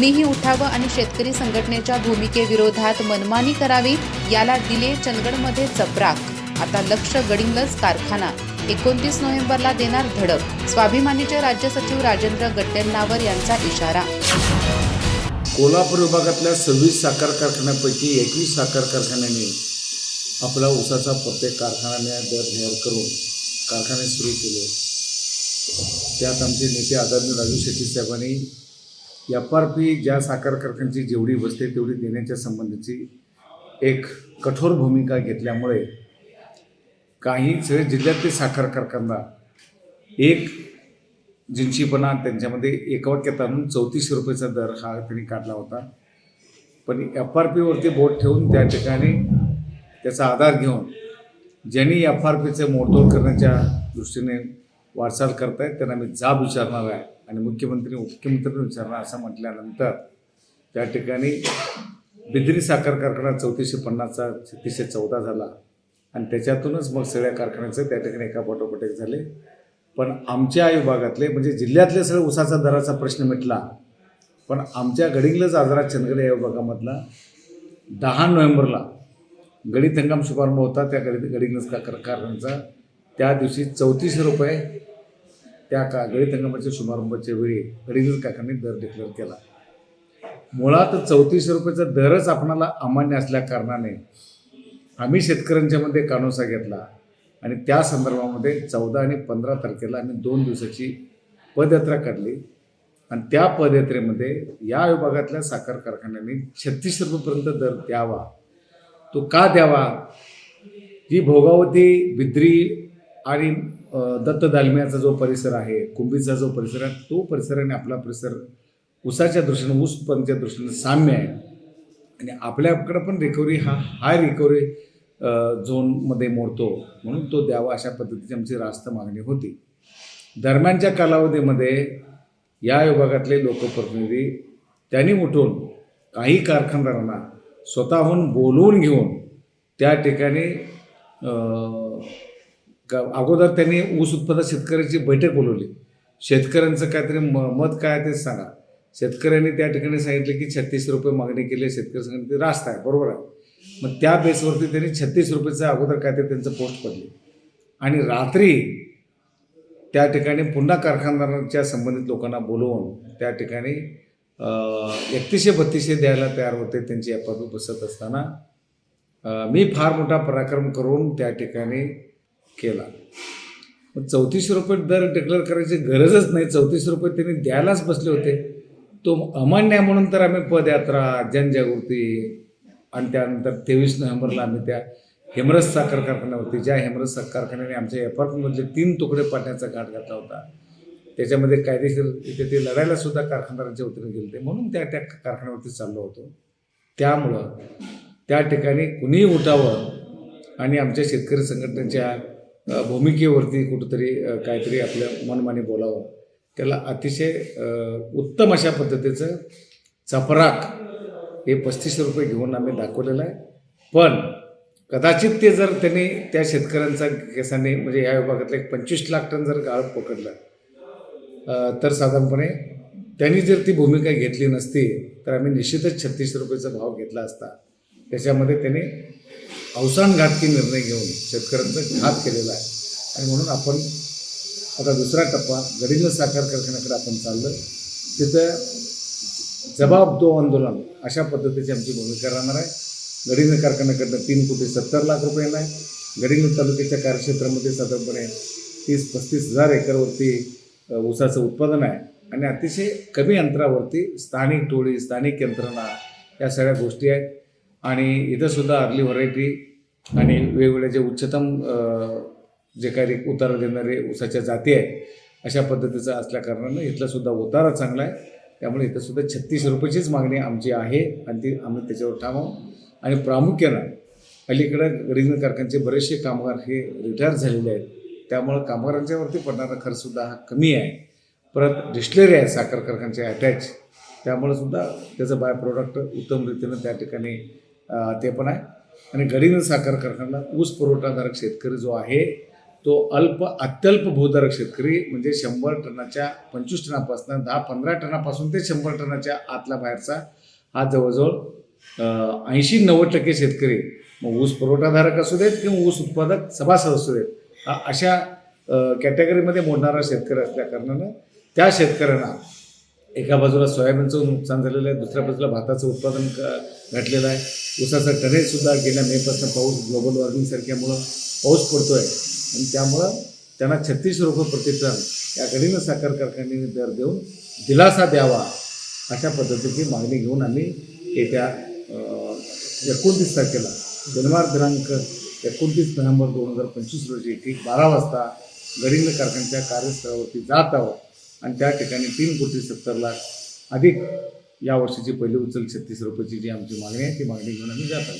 कुणीही उठावं आणि शेतकरी संघटनेच्या भूमिकेविरोधात मनमानी करावी याला दिले चंदगडमध्ये चपराक आता लक्ष गडिंगलज कारखाना. एकोणतीस नोव्हेंबरला देणार धडक. स्वाभिमानीचे राज्य सचिव राजेंद्र गट्टेन्नावर यांचा इशारा. कोल्हापूर विभागातल्या सव्वीस साखर कारखान्यापैकी एकवीस साखर कारखान्यांनी आपला ऊसाचा प्रत्येक कारखान्याने दर जाहीर करून कारखाने सुरू केले. त्यात आमचे नेते आदरणीय राजू शेट्टी साहेबांनी एफ आर पी ज्या साखर कारखान्याची जेवढी बसते तेवढी देण्याच्या संबंधीची एक कठोर भूमिका घेतल्यामुळे काही सगळे जिल्ह्यातले साखर कारखाना एक जिंशीपणा त्यांच्यामध्ये एका आणून चौतीसशे रुपयाचा दर हा त्यांनी काढला होता. पण एफ आर पीवरती बोट ठेवून त्या ठिकाणी त्याचा आधार घेऊन ज्यांनी एफ आर पीचं मोडतोड करण्याच्या दृष्टीने वाटचाल करतायत त्यांना मी जाब विचारणार आहे. आणि मुख्यमंत्री मुख्यमंत्री विचारणार असं म्हटल्यानंतर त्या ठिकाणी बिद्री साखर कारखाना चौतीसशे पन्नासचा छत्तीसशे चौदा झाला. आणि त्याच्यातूनच मग सगळ्या कारखान्याचं त्या ठिकाणी एका पाठोपाठ एक झाले. पण आमच्या विभागातले म्हणजे जिल्ह्यातले सगळे उसाचा दराचा प्रश्न मिटला. पण आमच्या गडिंगलज आजरा चंदगड या विभागामधला दहा नोव्हेंबरला गणित हंगाम शुभारंभ होता. त्या गणित गडिंगलज का कारखान्याचा त्या दिवशी चौतीसशे रुपये त्या का गळीत हंगामाच्या शुभारंभाच्या वेळी गडिंगलज काकांनी दर डिक्लेअर केला. मुळात चौतीसशे रुपयाचा दरच आपणाला अमान्य असल्या कारणाने आम्ही शेतकऱ्यांच्यामध्ये कानोसा घेतला आणि त्या संदर्भामध्ये चौदा आणि पंधरा तारखेला आम्ही दोन दिवसाची पदयात्रा काढली. आणि त्या पदयात्रेमध्ये या विभागातल्या साखर कारखान्यांनी छत्तीस रुपयेपर्यंत दर द्यावा. तो का द्यावा? ही भोगावती बिद्री आणि दत्त दालम्याचा जो परिसर आहे कुंभीचा जो परिसर आहे तो परिसर आणि आपला परिसर ऊसाच्या दृष्टीनं ऊस पंच्या दृष्टीनं साम्य आहे. आणि आपल्याकडं पण रिकव्हरी हा हाय रिकव्हरी झोनमध्ये मोडतो. म्हणून तो द्यावा अशा पद्धतीची आमची रास्त मागणी होती. दरम्यानच्या कालावधीमध्ये या विभागातले लोकप्रतिनिधी त्यांनी उठून काही कारखानदारांना स्वतःहून बोलवून घेऊन त्या ठिकाणी अगोदर त्यांनी ऊस उत्पादक शेतकऱ्याची बैठक बोलवली. शेतकऱ्यांचं काहीतरी म मत काय आहे ते सांगा. शेतकऱ्यांनी त्या ठिकाणी सांगितलं की छत्तीस रुपये मागणी केली आहे. शेतकरी सांगितलं ते रास्त आहे बरोबर आहे. मग त्या बेसवरती त्यांनी छत्तीस रुपयेचं अगोदर काय ते त्यांचं पोस्ट पडली. आणि रात्री त्या ठिकाणी पुन्हा कारखानदारांच्या संबंधित लोकांना बोलवून त्या ठिकाणी एकतीसशे बत्तीसशे द्यायला तयार होते त्यांची एफ बसत असताना. मी फार मोठा पराक्रम करून त्या ठिकाणी केला. मग चौतीसशे रुपये दर डिक्लेअर करायची गरजच नाही. चौतीस रुपये त्यांनी द्यायलाच बसले होते. तो अमान्य म्हणून तर आम्ही पदयात्रा जनजागृती आणि त्यानंतर तेवीस नोव्हेंबरला आम्ही त्या हेमरस साखर कारखान्यावरती ज्या हेमरस साखर कारखान्याने आमच्या एपार्टमेंटमधले तीन तुकडे पाडण्याचा घाट घातला होता. त्याच्यामध्ये कायदेशीर तिथे ते लढायला सुद्धा कारखानदारांच्या वतीने गेले होते. म्हणून त्या त्या कारखान्यावरती चाललो होतो. त्यामुळं त्या ठिकाणी कुणीही उठावं आणि आमच्या शेतकरी संघटनेच्या भूमिकेवरती कुठंतरी काहीतरी आपल्या मनमानी बोलावं. त्याला अतिशय उत्तम अशा पद्धतीचं चपराक हे पस्तीसशे रुपये घेऊन आम्ही दाखवलेलं आहे. पण कदाचित ते जर त्यांनी त्या शेतकऱ्यांचा केसाने म्हणजे या विभागातलं एक पंचवीस लाख टन जर गाळ पकडलं तर साधारणपणे त्यांनी जर ती भूमिका घेतली नसती तर आम्ही निश्चितच छत्तीसशे रुपयेचा भाव घेतला असता. त्याच्यामध्ये त्यांनी अवसान अवसानघातकी निर्णय घेऊन शेतकऱ्यांचा घात केलेला आहे. आणि म्हणून आपण आता दुसरा टप्पा गडिंग साखर कारखान्याकडे आपण चाललं तिथं जबाब दो आंदोलन अशा पद्धतीची आमची भूमिका राहणार आहे. गडिंग कारखान्याकडनं तीन कोटी सत्तर लाख रुपये येणार आहे. गडिंग तालुक्याच्या कार्यक्षेत्रामध्ये साधारणपणे तीस पस्तीस हजार एकरवरती ऊसाचं उत्पादन आहे. आणि अतिशय कमी अंतरावरती स्थानिक टोळी स्थानिक यंत्रणा या सगळ्या गोष्टी आहेत. आणि इथंसुद्धा अर्ली व्हरायटी आणि वेगवेगळ्या जे उच्चतम जे काही उतारा देणारे ऊसाच्या जाती आहेत अशा पद्धतीचं असल्या कारणानं इथला उतारा चांगला आहे. त्यामुळे इथंसुद्धा छत्तीस रुपयाचीच मागणी आमची आहे आणि ती आम्ही त्याच्यावर ठामावू. आणि प्रामुख्यानं अलीकडं गडिंग कारखान्याचे बरेचसे कामगार हे रिटायर झालेले आहेत. त्यामुळं कामगारांच्यावरती पडणारा खर्चसुद्धा हा कमी आहे. परत डिस्टलरी आहे साखर कारखान्याचे अटॅच त्यामुळं सुद्धा त्याचं बाय प्रोडक्ट उत्तम रीतीनं त्या ठिकाणी ते पण आहे. आणि गडिंग साखर कारखाना ऊस पुरवठाधारक शेतकरी जो आहे तो अल्प अत्यल्प भूधारक शेतकरी म्हणजे शंभर टनाच्या पंचवीस टनापासून दहा पंधरा टनापासून ते शंभर टनाच्या आतला बाहेरचा हा जवळजवळ ऐंशी नव्वद टक्के शेतकरी मग ऊस पुरवठाधारक असू देत किंवा ऊस उत्पादक सभासद असू देत हा अशा कॅटेगरीमध्ये मोडणारा शेतकरी असल्या कारणानं त्या शेतकऱ्यांना एका बाजूला सोयाबीनचं नुकसान झालेलं आहे दुसऱ्या बाजूला भाताचं उत्पादन घटलेलं आहे. ऊसाचा टनेजसुद्धा गेल्या मेपासून पाऊस ग्लोबल वॉर्मिंगसारख्यामुळं पाऊस पडतो आहे आणि त्यामुळं त्यांना छत्तीस रुपये प्रतिटन या घडीनं साखर कारखान्याने दर देऊन दिलासा द्यावा अशा पद्धतीची मागणी घेऊन आम्ही येत्या एकोणतीस तारखेला शनिवार दिनांक एकोणतीस नोव्हेंबर दोन हजार पंचवीस रोजी ठीक बारा वाजता गडिंग कारखान्याच्या कार्यस्थळावरती जात आहोत. आणि त्या ठिकाणी तीन कोटी सत्तर लाख अधिक या वर्षीची पहिली उचल छत्तीस रुपयाची जी आमची मागणी आहे ती मागणी घेऊन आम्ही जात आहोत.